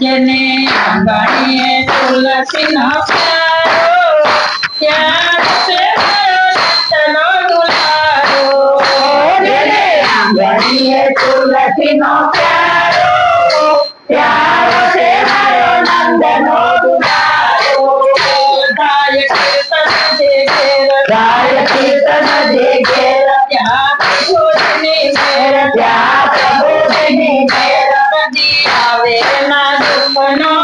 જેને અંબાણીએ તુલસી નો પ્યારો પ્યાર Ave María,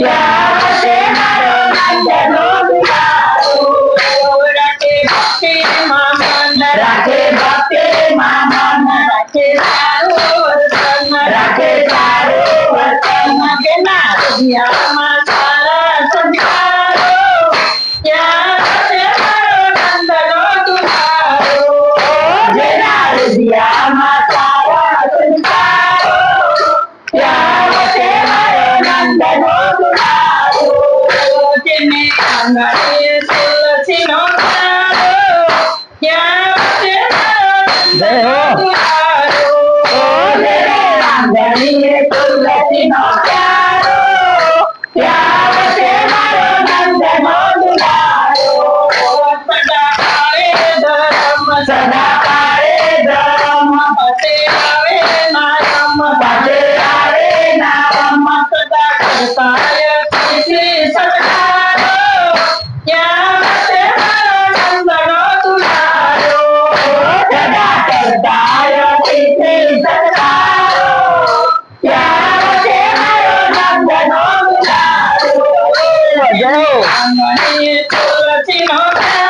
प्यार से मारो मंदिर राधे भक्ति मामन राधे सारो वर्तन सारो वर्तन के नाथ दिया मारा संसारो प्यार से माता Happy birthday. Thank you.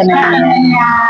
Amen.